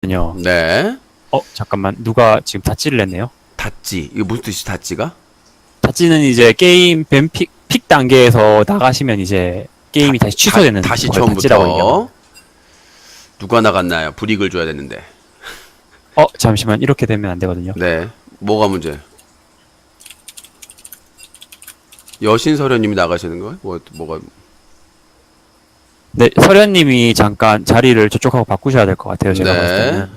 거든요. 네. 어 잠깐만 누가 지금 다찌를 냈네요. 닷지. 이거 무슨 뜻이 닷지가? 다찌는 이제 게임 뱀픽 픽 단계에서 나가시면 이제 게임이 다 시 취소되는 다, 시걸 얘기하거든요. 처음부터. 누가 나갔나요? 불이익을 줘야 되는데. 어 잠시만 이렇게 되면 안 되거든요. 네. 뭐가 문제? 여신 서련님이 나가시는 거예요? 뭐 뭐가? 네 서련님이 잠깐 자리를 저쪽하고 바꾸셔야 될 것 같아요. 제가 네. 봤을 때는.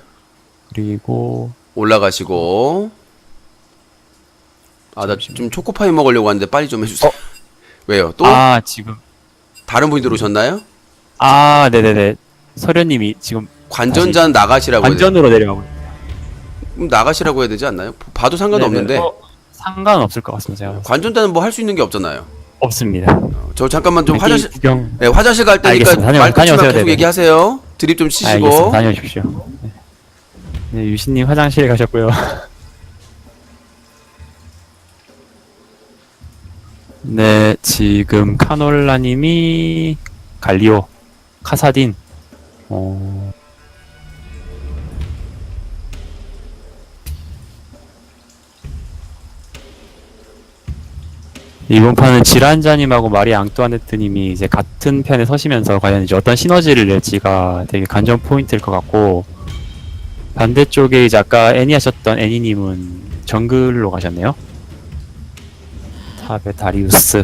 그리고 올라가시고. 아, 나 좀 초코파이 먹으려고 하는데 빨리 좀 해주세요. 왜요? 또 아 지금 다른 분이 들어오셨나요? 아 네네네 서련님이 지금 관전자는 나가시라고 해야 관전으로 내려가고 그럼 나가시라고 해야 되지 않나요? 봐도 상관없는데. 어, 상관없을 것 같습니다. 제가 봤을 때. 관전자는 뭐 할 수 있는 게 없잖아요. 없습니다. 저 잠깐만 좀 여기 화장실 구경 네, 화장실 갈 테니까 알겠습니다. 다녀- 말 끊지 말고 다녀오세요, 계속 네네. 얘기하세요. 드립 좀. 알겠습니다. 다녀오십시오. 네. 네, 유신님 화장실에 가셨고요. 네, 지금 카놀라님이 갈리오, 카사딘, 어... 이번 판은 지란자님하고 마리 앙뚜아네트님이 이제 같은 편에 서시면서 과연 이제 어떤 시너지를 낼지가 되게 관전 포인트일 것 같고 반대쪽에 이제 아까 애니 하셨던 애니님은 정글로 가셨네요. 탑에 다리우스.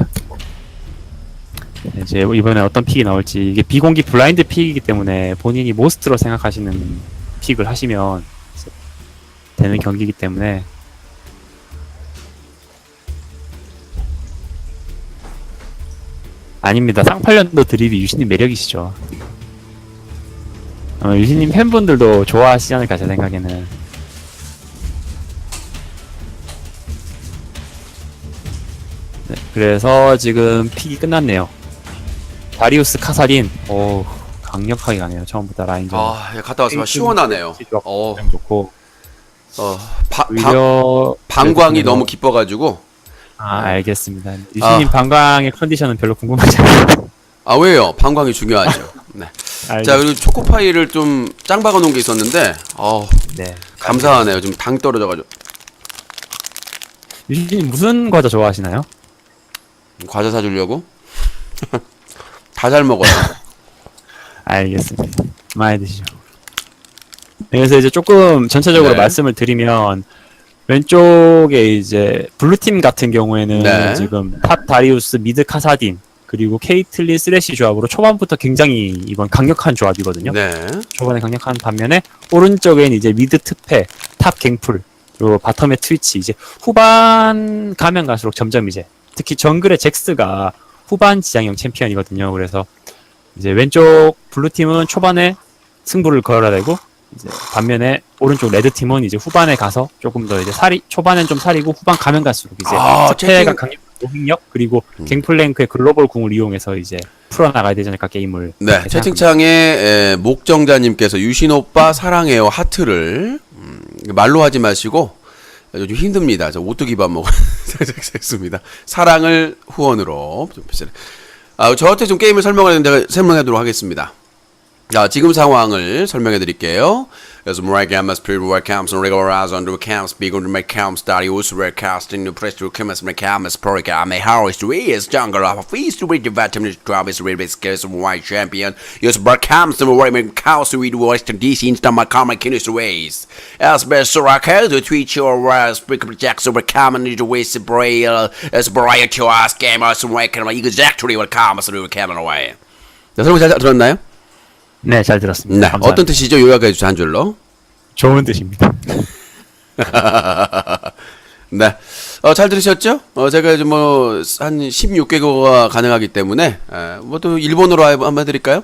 네, 이제 이번에 어떤 픽이 나올지 이게 비공기 블라인드 픽이기 때문에 본인이 모스트로 생각하시는 픽을 하시면 되는 경기이기 때문에 아닙니다. 쌍팔년도 드립이 유신님 매력이시죠. 어, 유신님 팬분들도 좋아하시지 않을까 제 생각에는. 네, 그래서 지금 픽이 끝났네요. 다리우스 카사린, 오 강력하게 가네요. 처음부터 라인전. 아, 예, 갔다 왔으면 시원하네요. 어, 좋고 어, 바, 방, 오히려 방광이 너무 깊어가지고. 아 알겠습니다. 유신님 방광의 컨디션은 별로 궁금하지 않아요. 아 왜요? 방광이 중요하죠. 네. 자 그리고 초코파이를 좀 짱 박아 놓은 게 있었는데, 어 네. 감사하네요. 좀당 떨어져가지고 유신님 무슨 과자 좋아하시나요? 과자 사주려고. 다 잘 먹어요. 알겠습니다. 많이 드시죠. 그래서 이제 조금 전체적으로 네. 말씀을 드리면 왼쪽에 이제 블루팀 같은 경우에는 네. 지금 탑 다리우스 미드 카사딘 그리고 케이틀린 쓰레쉬 조합으로 초반부터 굉장히 이번 강력한 조합이거든요. 네. 초반에 강력한 반면에 오른쪽엔 이제 미드 특패, 탑 갱풀, 그리고 바텀에 트위치 이제 후반 가면 갈수록 점점 이제 특히 정글의 잭스가 후반 지향형 챔피언이거든요. 그래서 이제 왼쪽 블루 팀은 초반에 승부를 걸어야 되고 이제 반면에 오른쪽 레드 팀은 이제 후반에 가서 조금 더 이제 살이 초반엔 좀 살이고 후반 가면 갈수록 이제 아, 채팅- 강력한 노행력 그리고 음. 갱플랭크의 글로벌 궁을 이용해서 이제 풀어나가야 되지 않을까 게임을 네. 채팅창에 에, 목정자님께서 유신 오빠 사랑해요 하트를 음, 말로 하지 마시고 요즘 힘듭니다. 저 오뚜기 밥 먹어 습니다 사랑을 후원으로 좀. 아, 저한테 좀 게임을 설명하는데 제가 설명하도록 하겠습니다. 자, 지금 상황을 설명해 드릴게요. 그래서 뭐랄 가마스 프리 월 캠스 레거라즈 언더 캠스 비곤 메 캠스 다리 우스레 카스팅 뉴 프레스 투 캠스 메 캠스 프로리카 아메 하우스 투 이스 정글 오브 피스 투 리드 바텀 트라비스 리드 스케스 와이 챔피언 유스 버 캠스 워리 메 카우스 위드 워스턴 디시 인스타 마 카마 키니스 웨이스 에스 베스 소라카 드 트위치 오라 스피크 프로젝트 오버 카먼 리드 웨이스 브레일 에스 브라이어티 아스 게이머스 웨이크마 이거 잭트리 월 카마스 리드 캐먼 어웨이 자, 설명 잘 들었나요? 네, 잘 들었습니다. 네, 감사합니다. 어떤 뜻이죠? 요약해 주세요, 한 줄로. 좋은 뜻입니다. 네. 어, 잘 들으셨죠? 어, 제가 이제 뭐, 한 16개국어가 가능하기 때문에, 뭐또 일본어로 해- 한번 해드릴까요?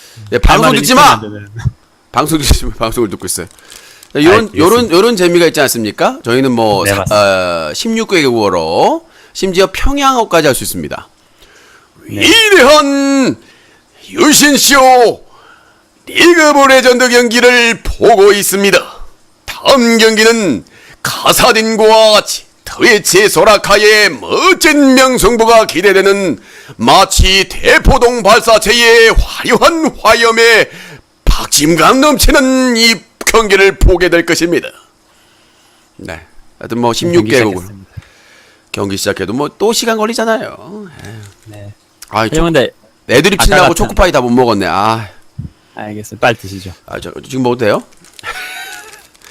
예, 방송 듣지 마! 방송 듣지 마. 방송을 듣고 있어요. 이런 알겠습니다. 요런 요런 재미가 있지 않습니까? 저희는 뭐 네, 사- 어, 16개국어로 심지어 평양어까지 할 수 있습니다. 네. 위대한 유신쇼 리그 오브 레전드 경기를 보고 있습니다. 다음 경기는 카사딘과 트위치 소라카의 멋진 명승부가 기대되는 마치 대포동 발사체의 화려한 화염에 박심감 넘치는 이 경기를 보게 될 것입니다. 네. 하여튼 뭐 경기 16개국을 시작했습니다. 경기 시작해도 뭐 또 시간 걸리잖아요. 네. 아, 형 근데 치느라고 같은- 초코파이 다 못 먹었네. 아, 알겠습니다. 빨리 드시죠. 아, 저 지금 먹어도 돼요?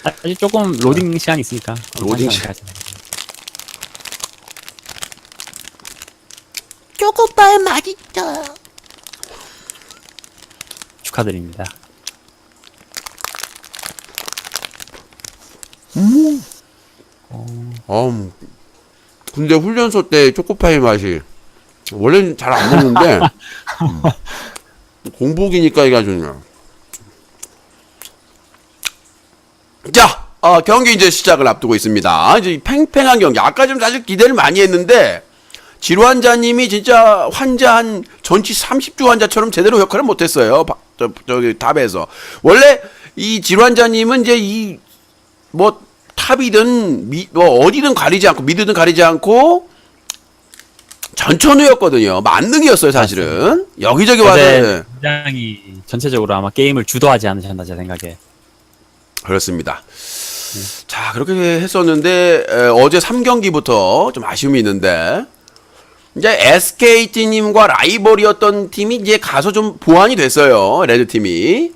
아, 아직 조금 로딩 시간이 있으니까. 로딩 한 시간. 맛있어요. 축하드립니다. 음. 군대 훈련소 때 초코파이 맛이 원래는 잘 안 먹는데 음. 공복이니까 이게 아주 그냥. 자, 어, 경기 이제 시작을 앞두고 있습니다. 이제 이 팽팽한 경기. 아까 좀 사실 기대를 많이 했는데 질환자님이 진짜 환자 한 전치 30주 환자처럼 제대로 역할을 못했어요. 바- 저, 저기 탑에서 원래 이 질환자님은 이제 이 뭐 탑이든 미, 뭐 어디든 가리지 않고 미드든 가리지 않고 전천후였거든요. 만능이었어요, 사실은. 여기저기 와서 네, 굉장히 전체적으로 아마 게임을 주도하지 않으셨나 제 생각에. 그렇습니다. 자, 그렇게 했었는데 에, 어제 3경기부터 좀 아쉬움이 있는데 이제 SKT님과 라이벌이었던 팀이 이제 가서 좀 보완이 됐어요. 레드팀이.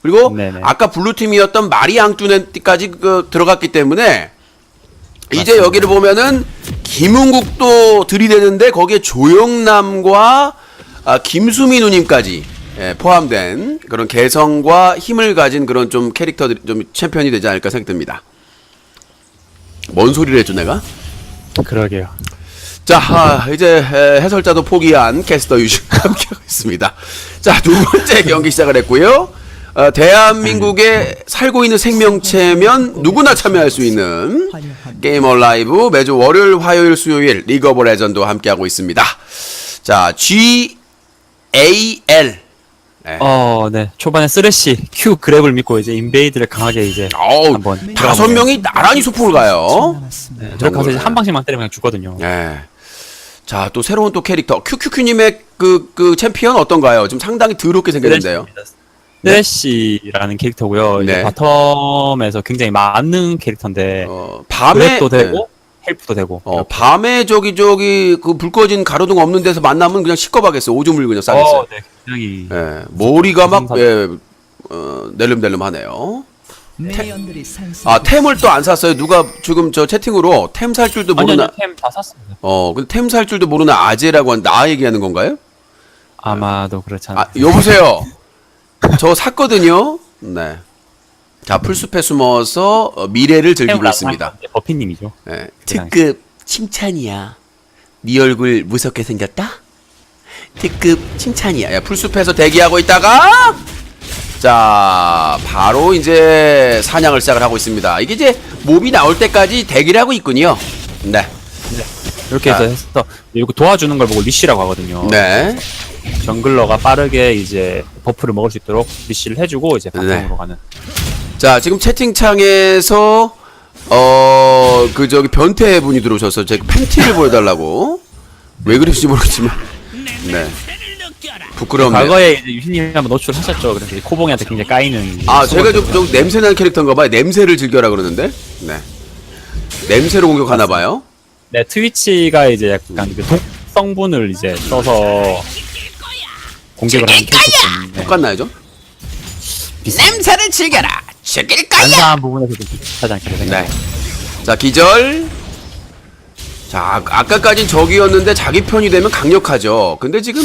그리고 네네. 아까 블루팀이었던 마리앙뚜네까지 그 들어갔기 때문에 이제 맞습니다. 여기를 보면은 김은국도 들이대는데 거기에 조영남과 아, 김수미 누님까지 예, 포함된 그런 개성과 힘을 가진 그런 좀 캐릭터들이 좀 챔피언이 되지 않을까 생각됩니다. 뭔 소리를 했죠 내가? 그러게요. 자, 아, 이제 에, 해설자도 포기한 캐스터 유신과 함께하고 있습니다. 자, 두 번째 경기 시작을 했고요. 어, 대한민국에 살고 있는 생명체면 누구나 참여할 수 있는 게임 얼라이브 매주 월요일, 화요일, 수요일 리그 오브 레전드와 함께하고 있습니다. 자, G A L. 어, 네. 초반에 쓰레쉬, Q 그랩을 믿고 이제 인베이드를 강하게 이제 한번 다섯 명이 나란히 소풍을 가요. 네, 들어가서 이제 한 방씩만 때리면 그냥 죽거든요. 예. 자, 또 새로운 또 캐릭터 QQQ님의 그, 그 챔피언 어떤가요? 지금 상당히 더럽게 생겼는데요. 쓰레쉬라는 캐릭터고요. 이제 네. 바텀에서 굉장히 많은 캐릭터인데 어, 밤에 그랩도 되고 네. 헬프도 되고. 어, 밤에 저기 저기 그 불 꺼진 가로등 없는 데서 만나면 그냥 시꺼하겠어 오줌을 그냥 싸겠어요. 어, 네, 굉장히 예, 머리가 막 예, 어, 낼름낼름하네요. 상승. 아 템을 또 안 샀어요. 누가 지금 저 채팅으로 템 살 줄도 아니 모르는 아니 템다 샀습니다. 어, 근데 템 살 줄도 모르는 아재라고 한 나 얘기하는 건가요? 아마도 그렇지 않을까. 아, 여보세요. 저 샀거든요. 네. 자, 풀숲에 숨어서 어, 미래를 즐기고 있습니다. 버피님이죠. 예. 특급 칭찬이야. 네 얼굴 무섭게 생겼다? 특급 칭찬이야. 야, 풀숲에서 대기하고 있다가 자 바로 이제 사냥을 시작을 하고 있습니다. 이게 이제 몹이 나올 때까지 대기를 하고 있군요. 네, 이렇게 해서 해서 이거 도와주는 걸 보고 리쉬라고 하거든요. 네, 정글러가 빠르게 이제 버프를 먹을 수 있도록 리쉬를 해주고 이제 바텀으로 네. 가는. 자 지금 채팅창에서 어 그 저기 변태 분이 들어오셔서 제 팬티를 보여달라고 왜 그러실지 모르겠지만 네 부끄럽네요. 과거에 이제 유신님이 한번 노출하셨죠. 그래서 이제 코봉이한테 굉장히 까이는. 아 제가 좀, 좀 냄새나는 캐릭터인가 봐요. 냄새를 즐겨라 그러는데 네 냄새로 공격하나 봐요. 네 트위치가 이제 약간 그 독성분을 이제 써서 공격을 하는 캐릭터 때문에 똑같나요 좀? 냄새를 즐겨라. 죽일 거야. 간사한 부분에서 좀 비슷하지 않게 생각. 네. 자, 기절. 자, 아- 아까까진 적이었는데 자기 편이 되면 강력하죠. 근데 지금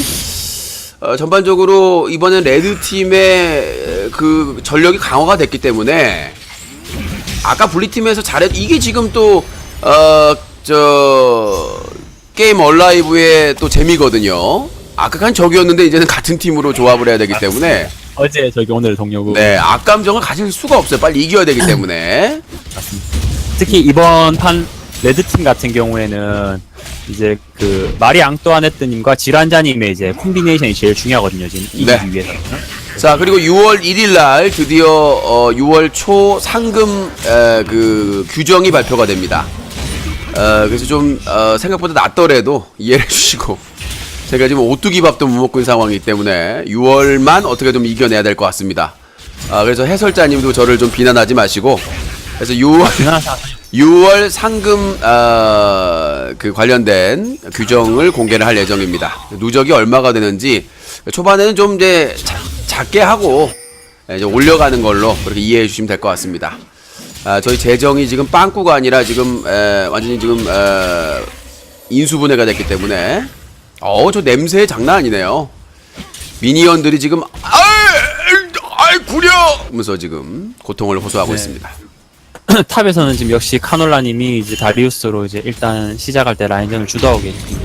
어, 전반적으로 이번엔 레드 팀의 그 전력이 강화가 됐기 때문에 아까 블리 팀에서 잘했 이게 지금 또어저 게임 얼라이브의 또 재미거든요. 아까간 적이었는데 이제는 같은 팀으로 조합을 해야 되기 때문에 어제 저기 오늘 동료고 네, 악감정을 가질 수가 없어요. 빨리 이겨야 되기 때문에. 특히 이번 판 레드팀 같은 경우에는 이제 그 마리 앙뚜아네트님과 지란자님의 이제 콤비네이션이 제일 중요하거든요 지금 이기기 네. 위해서는 자, 그리고 6월 1일 날 드디어 어, 6월 초 상금 에, 그 규정이 발표가 됩니다. 어, 그래서 좀 어, 생각보다 낮더라도 이해해 주시고 제가 지금 오뚜기 밥도 못 먹고 있는 상황이기 때문에 6월만 어떻게 좀 이겨내야 될 것 같습니다. 아, 그래서 해설자님도 저를 좀 비난하지 마시고 그래서 6월 대단한 생각 6월 상금 어, 그 관련된 규정을 공개를 할 예정입니다. 누적이 얼마가 되는지 초반에는 좀 이제 자- 작게 하고 예, 이제 올려가는 걸로 그렇게 이해해 주시면 될 것 같습니다. 아, 저희 재정이 지금 빵꾸가 아니라 지금 에, 완전히 지금 에, 인수분해가 됐기 때문에 어저 냄새 장난 아니네요. 미니언들이 지금 아이 아이 구려 하면서 지금 고통을 호소하고 네. 있습니다. 탑에서는 지금 역시 카놀라님이 이제 다리우스로 이제 일단 시작할 때 라인전을 주도하고 계십니다.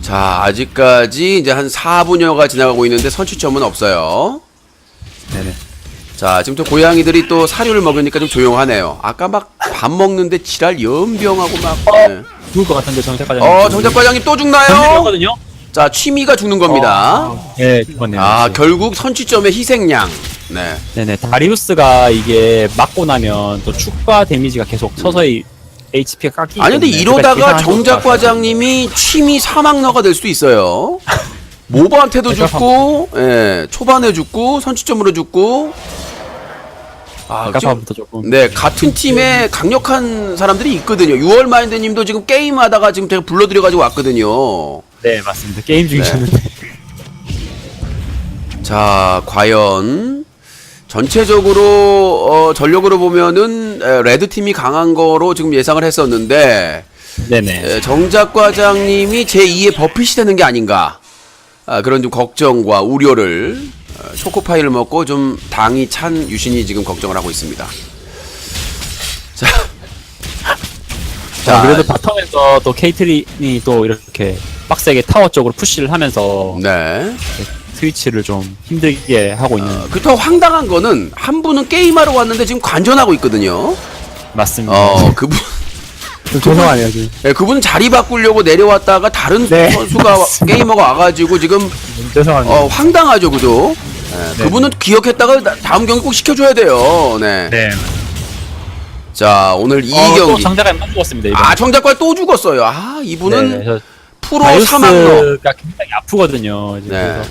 자, 아직까지 이제 한 4분여가 지나가고 있는데 선취점은 없어요. 네네. 자, 지금 또 고양이들이 또 사료를 먹으니까 좀 조용하네요. 아까 막 밥 먹는데 지랄 연병하고 막. 네. 죽을 것 같은데 정작까지. 어, 정작 과장님 또 죽나요? 거든요. 자, 취미가 죽는 겁니다. 네, 죽었네요. 아, 결국 선취점의 희생양. 네. 네네. 다리우스가 이게 맞고 나면 또 추가 데미지가 계속 서서히 HP가 깎이기 아니, 근데 때문에 이러다가 정작 계산하실 것 같아요. 과장님이 취미 사막너가 될 수도 있어요. 모바한테도 죽고, 예, 초반에 죽고, 선취점으로 죽고. 아, 아까부터 조금. 네, 같은 팀에 강력한 사람들이 있거든요. 6월 마인드 님도 지금 게임하다가 지금 제가 불러드려 가지고 왔거든요. 네, 맞습니다. 게임 네. 중이셨는데. 자, 과연 전체적으로 어, 전력으로 보면은 에, 레드 팀이 강한 거로 지금 예상을 했었는데 네네. 에, 정작 과장님이 제 2의 버핏이 되는 게 아닌가 아, 그런 좀 걱정과 우려를 어, 초코파이를 먹고 좀 당이 찬 유신이 지금 걱정을 하고 있습니다. 자, 자, 그래도 바텀에서 또 케이트린이 또 이렇게 빡세게 타워 쪽으로 푸시를 하면서 네. 스위치를 좀 힘들게 하고 있는. 어, 그렇다고 황당한 거는 한 분은 게임하러 왔는데 지금 관전하고 있거든요. 맞습니다. 어, 그분, 좀 죄송하네요, 지금. 예, 그분은 자리 바꾸려고 내려왔다가 다른 네, 선수가 와- 게이머가 와가지고 지금 죄송합니다. 어, 황당하죠, 그죠? 예, 그분은 기억했다가 나- 다음 경기 꼭 시켜줘야 돼요. 네. 네. 자, 오늘 이 어, 또 경기. 장자가 만 죽었습니다, 이번. 아, 정작과 또 죽었어요. 아, 이분은 네, 저 프로 사망로. 바이오스가 굉장히 아프거든요. 이제 네. 그래서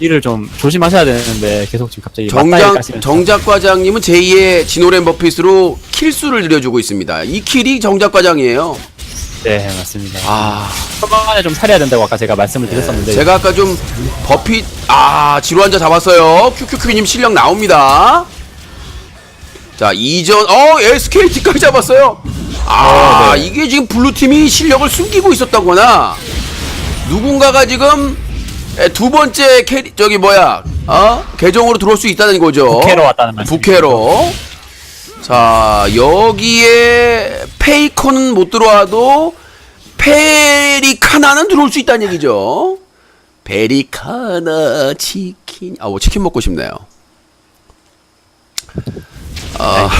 이를 좀 조심하셔야 되는데 계속 지금 갑자기 맞다이 정작 까시면서 정작 과장님은 제2의 진호렌 버핏으로 킬수를 늘려주고 있습니다. 이 킬이 정작 과장이에요. 네 맞습니다. 아, 초반에 좀 살해야 된다고 아까 제가 말씀을 드렸었는데 제가 아까 좀 버핏 아 지루 환자 잡았어요. 큐큐큐님 실력 나옵니다. 자 이전 어 SKT까지 잡았어요. 아 어, 네. 이게 지금 블루 팀이 실력을 숨기고 있었다거나 누군가가 지금 에, 두 번째 캐리 저기 뭐야 어 계정으로 들어올 수 있다는 거죠. 부캐로 왔다는 말씀. 부캐로. 자 여기에 페이커는 못 들어와도 페리카나는 들어올 수 있다는 얘기죠. 페리카나 치킨. 아, 뭐 치킨 먹고 싶네요. 아,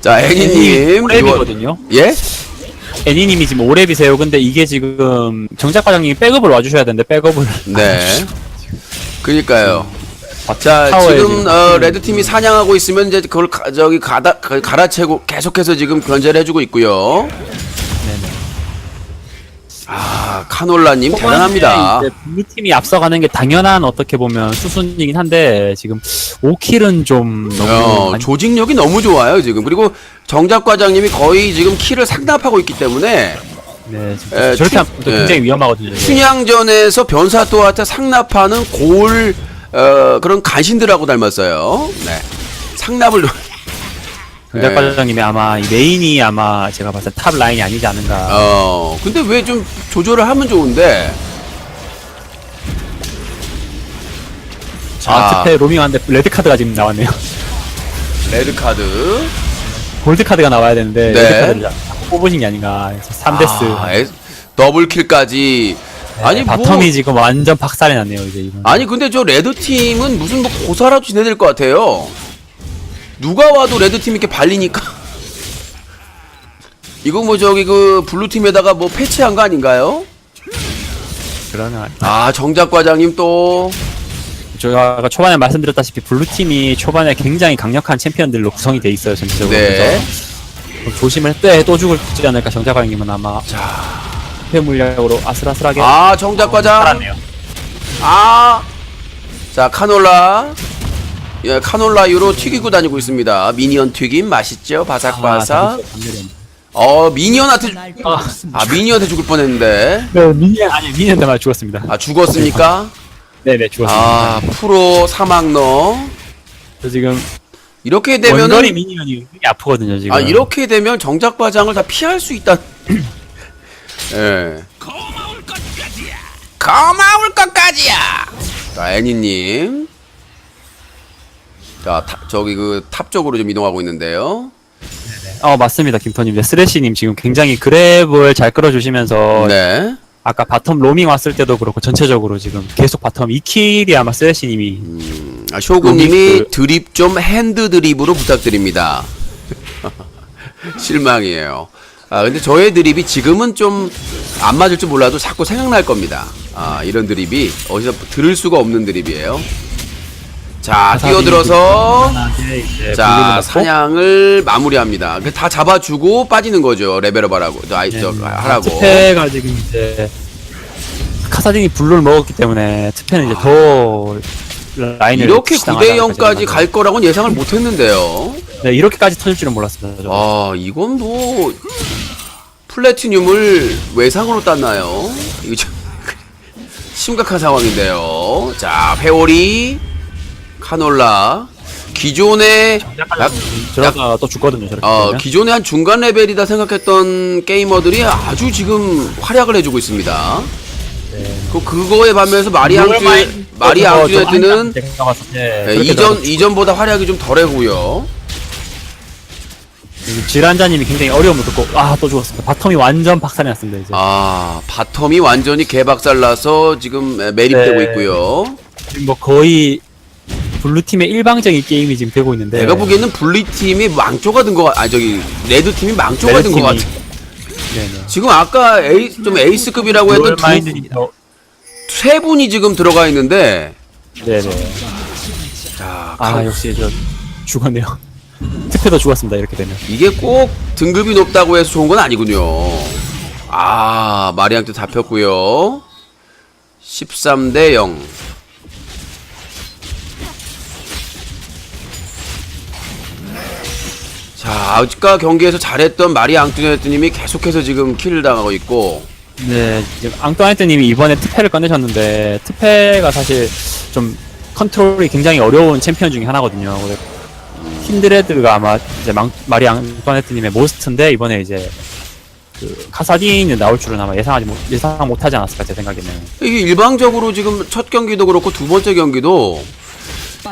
자 애니님 오랩이거든요. 예? 애니님이 지금 오랩이세요. 근데 이게 지금 정작 과장님이 백업을 와주셔야 되는데 백업을 네. 그니까요. 아, 자 타워에 지금 어, 레드 팀이 사냥하고 있으면 이제 그걸 가, 저기 가다 가- 갈아채고 계속해서 지금 견제를 해주고 있고요. 아 카놀라님 대단합니다. 이제 블루 팀이 앞서가는 게 당연한 어떻게 보면 수순이긴 한데 지금 5킬은 좀 너무 어, 많이- 조직력이 너무 좋아요 지금 그리고 정작 과장님이 거의 지금 키를 상납하고 있기 때문에 네, 지금 에, 저렇게 춘- 하면 또 예. 굉장히 위험하거든요. 춘향전에서 변사또한테 상납하는 고을 어, 그런 간신들하고 닮았어요. 네. 상납을 정작 예. 과장님이 아마 이 메인이 아마 제가 봤을 때 탑 라인이 아니지 않은가. 어 근데 왜 좀 조절을 하면 좋은데 아, 자 특패 로밍하는데 레드 카드가 지금 나왔네요. 레드 카드 골드 카드가 나와야 되는데 네. 레드 카드를 뽑으신 게 아닌가. 3데스. 아, 에- 더블 킬까지 아니 뭐 바텀이 지금 완전 박살이 났네요 이제 이번. 아니 근데 저 레드 팀은 무슨 뭐 고사라도 지내야 될것 같아요. 누가 와도 레드 팀 이렇게 발리니까. 이거 뭐 저기 그 블루 팀에다가 뭐 패치한 거 아닌가요? 그러면 아 정작 과장님 또 제가 아까 초반에 말씀드렸다시피 블루 팀이 초반에 굉장히 강력한 챔피언들로 구성이 돼 있어요 전체적으로. 네. 그래서 좀 조심을 빼또 죽을지 않을까 정자광님은 아마 회 물약으로 아슬아슬하게 아 정작 과장 살았네요. 아. 자, 카놀라. 예, 카놀라유로 튀기고 다니고 있습니다. 미니언 튀김 맛있죠? 바삭바삭. 아, 어, 미니언한테 아, 아, 미니언한테 죽을 뻔했는데. 네, 미니언 아니 미니언한테만 죽었습니다. 아, 죽었습니까? 네네 죽었습니다. 아, 프로 사막너. 저 지금 이렇게 원거리 되면은 미니언이 아프거든요 지금. 아, 이렇게 되면 정작 과장을 다 피할 수 있다. 예. 고마울 것까지야. 자, 애니님. 자, 타, 저기 그 탑 쪽으로 좀 이동하고 있는데요. 어 맞습니다 김토님. 네, 쓰레쉬님 지금 굉장히 그랩을 잘 끌어주시면서 네. 아까 바텀 로밍 왔을 때도 그렇고 전체적으로 지금 계속 바텀 2킬이 아마 쓰레쉬님이 아, 쇼구님이 그- 드립 좀 핸드 드립으로 부탁드립니다. 실망이에요. 아, 근데 저의 드립이 지금은 좀 안 맞을 줄 몰라도 자꾸 생각날 겁니다. 아, 이런 드립이 어디서 들을 수가 없는 드립이에요. 자, 뛰어들어서 자, 사냥을 마무리합니다. 그다 잡아주고 빠지는 거죠. 레벨업 하라고. 저 아이, 저, 네, 하라고. 트페가 지금 이제 카사딘이 블루를 먹었기 때문에 트페는 이제 더 라인을 이렇게 푸시당하지 9대 않을까 0까지 생각합니다. 갈 거라고는 예상을 못 했는데요. 네 이렇게까지 터질 줄은 몰랐습니다. 저도. 아, 이건 뭐 플래티늄을 외상으로 땄나요? 이거 참 심각한 상황인데요. 자, 페오리, 카놀라, 기존의 약, 저러다가 또 죽거든요. 저렇게 어. 기존의 한 중간 레벨이다 생각했던 게이머들이 아주 지금 활약을 해주고 있습니다. 그 그거에 반면에서 마리 앙투에 마리 앙투에트는 네, 네, 이전 이전보다 활약이 좀 덜해고요. 질환자님이 굉장히 어려움을 겪고 아 또 죽었습니다. 바텀이 완전 박살이 났습니다. 이제 아 바텀이 완전히 개박살나서 지금 매립되고 네. 있고요. 지금 뭐 거의 블루 팀의 일방적인 게임이 지금 되고 있는데 내가 보기에는 블리 팀이 망조가 된거 같, 아 저기 레드 팀이 망조가 레드 된거 팀이- 같아. 네네. 지금 아까 에이, 좀 에이스급이라고 했던 두, 세 분이 지금 들어가 있는데 네네. 자아 가- 역시 저 죽었네요. 특패도 죽었습니다. 이렇게 되면. 이게 꼭 등급이 높다고 해서 좋은 건 아니군요. 아 마리앙트 잡혔고요. 13 대 0. 자, 아까 경기에서 잘했던 마리 앙뚜네트님이 계속해서 지금 킬을 당하고 있고, 네, 지금 앙토네트님이 이번에 특패를 꺼내셨는데 특패가 사실 좀 컨트롤이 굉장히 어려운 챔피언 중에 하나거든요. 그래 서 힌드레드가 아마 이제 망, 마리 앙토네트님의 모스트인데 이번에 이제 그 카사딘이 나올 줄은 아마 예상하지 못 예상 못하지 않았을까 제 생각에는. 이게 일방적으로 지금 첫 경기도 그렇고 두 번째 경기도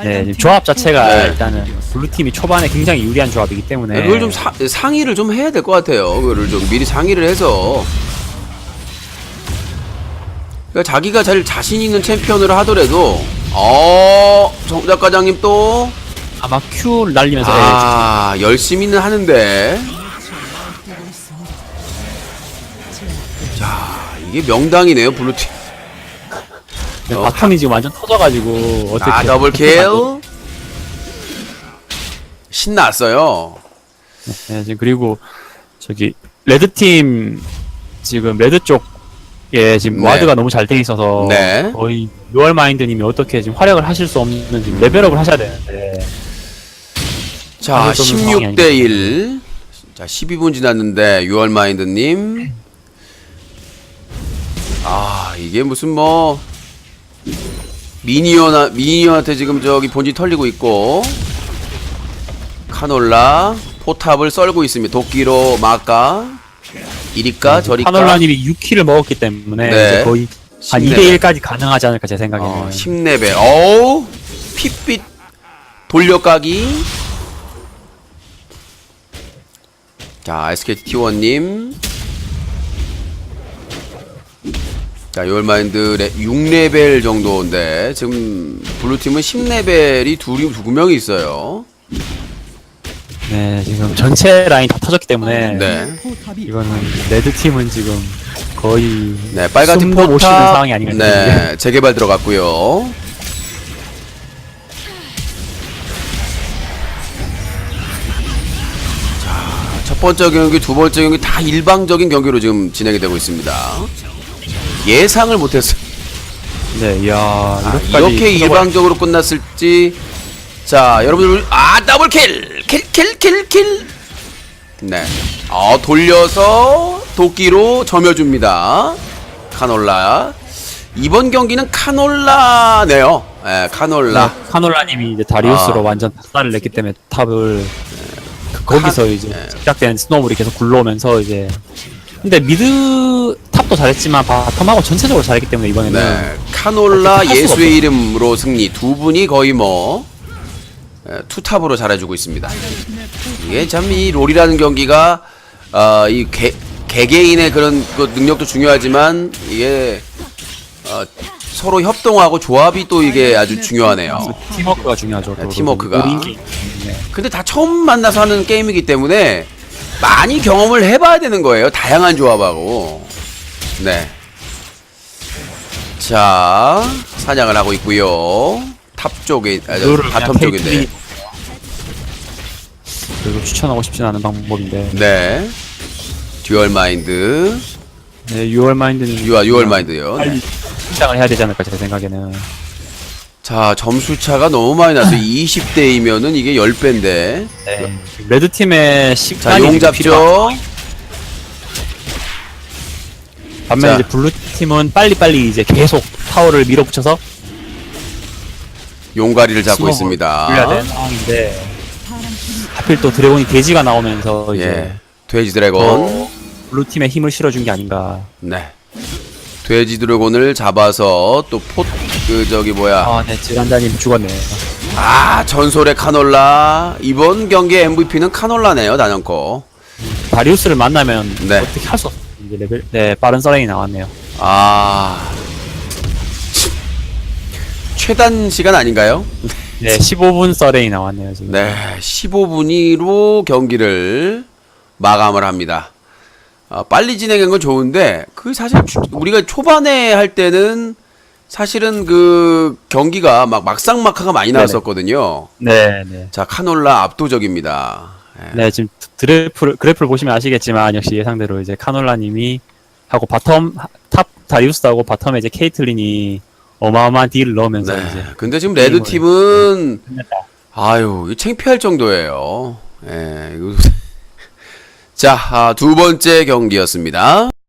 네, 지금 조합 자체가 네. 일단은 블루 팀이 초반에 굉장히 유리한 조합이기 때문에 그걸 좀 사- 상의를 좀 해야 될 것 같아요. 그거를 좀 미리 상의를 해서. 그러니까 자기가 제일 자신 있는 챔피언으로 하더라도, 어, 정작 과장님 또, 아마 Q 날리면서 아, 열심히는 하는데. 자, 이게 명당이네요, 블루팀. 네, 어, 바텀이 지금 완전 터져가지고 어떻게 아, 더블킬. 신났어요. 네, 지금 그리고 저기 레드 팀 지금 레드 쪽에 지금 네. 와드가 너무 잘 돼 있어서 네. 거의 듀얼 마인드님이 어떻게 지금 활약을 하실 수 없는 지금 레벨업을 하셔야 되는데 자, 아무도 없는 상황이 16 대 1. 자, 12분 지났는데, 6월 마인드 님. 아, 이게 무슨 뭐, 미니언, 미니언한테 지금 저기 본지 털리고 있고, 카놀라, 포탑을 썰고 있습니다. 도끼로 막까, 이리까, 저리까. 파놀라 님이 6킬을 먹었기 때문에 네. 이제 거의 한10 2대 1까지 가능하지 않을까 제 생각에는 어, 10레벨. 어우, 핏빛 돌려까기. 자, SKT T1님. 자, 요얼마인드 6레벨 정도인데 지금 블루팀은 10레벨이 둘이 두 명이 있어요. 네, 지금 전체 라인 다 터졌기 때문에 네. 이거는 레드 팀은 지금 거의 네, 빨간 팀 숨도 못 쉬는 포탑 상황이 아닌가 네, 재개발 들어갔고요. 첫 번째 경기, 두 번째 경기 다 일방적인 경기로 지금 진행이 되고 있습니다. 예상을 못했어요. 네, 이야 아, 이렇게 일방적으로 끝났을지. 자, 여러분들 아 더블 킬, 킬, 킬, 킬, 킬. 네. 어 돌려서 도끼로 점여줍니다. 카놀라. 이번 경기는 카놀라네요. 예, 카놀라. 네, 카놀라님이 이제 다리우스로 아. 완전 박살을 냈기 때문에 탑을 그- 거기서 이제 네. 시작된 스노우볼이 계속 굴러오면서 이제 근데 미드 탑도 잘했지만 바텀하고 전체적으로 잘했기 때문에 이번에는 네. 카놀라 어떻게 할 수가 예수의 이름으로 승리. 두 분이 거의 뭐 예, 투탑으로 잘해주고 있습니다. 이게 참 이 롤이라는 경기가 어, 이 개, 개개인의 그런 그 능력도 중요하지만 이게 어, 서로 협동하고 조합이 또 이게 아주 중요하네요. 팀워크가 중요하죠. 네, 또 팀워크가. 네. 근데 다 처음 만나서 하는 게임이기 때문에 많이 경험을 해봐야 되는 거예요. 다양한 조합하고. 네. 자, 사냥을 하고 있고요. 탑 쪽에, 아, 저, 바텀 쪽인데. 그리고 추천하고 싶진 않은 방법인데 네. 듀얼 마인드. 네, 6월 마인드는 유아, 유월 마인드요. 네. 빨리 신장을 해야 되지 않을까 제 생각에는 자, 점수 차가 너무 많이 났어요. 20대이면은 이게 10배인데. 네. 레드 팀의 자, 시간이 용 지금 잡죠. 반면에 자. 이제 블루 팀은 빨리 빨리 이제 계속 타워를 밀어붙여서 용가리를 잡고 있습니다. 상황인데 하필 또 드래곤이 돼지가 나오면서 이제 예. 돼지 드래곤. 더 블루 팀에 힘을 실어준 게 아닌가. 네. 돼지 드래곤을 잡아서 또 포, 그, 저기 뭐야. 아, 네, 지란다님 죽었네요. 아, 전설의 카놀라. 이번 경기의 MVP는 카놀라네요, 단연코. 다리우스를 만나면 네. 어떻게 할 수 없어. 레벨, 네, 빠른 서랭이 나왔네요. 아. 최단 시간 아닌가요? 네, 15분 서랭이 나왔네요, 지금. 네, 15분으로 경기를 마감을 합니다. 아, 빨리 진행한 건 좋은데, 그 사실 주- 우리가 초반에 할 때는 사실은 그 경기가 막 막상막하가 많이 나왔었거든요. 네, 네. 자, 카놀라 압도적입니다. 예. 네, 지금 드래프를, 그래프를 보시면 아시겠지만, 역시 예상대로 이제 카놀라님이 하고 바텀, 탑 다리우스하고 바텀에 이제 케이틀린이 어마어마한 딜을 넣으면서 네. 이제. 근데 지금 레드 팀은. 아유, 이거 창피할 정도예요. 예, 이거. 자, 아, 두 번째 경기였습니다.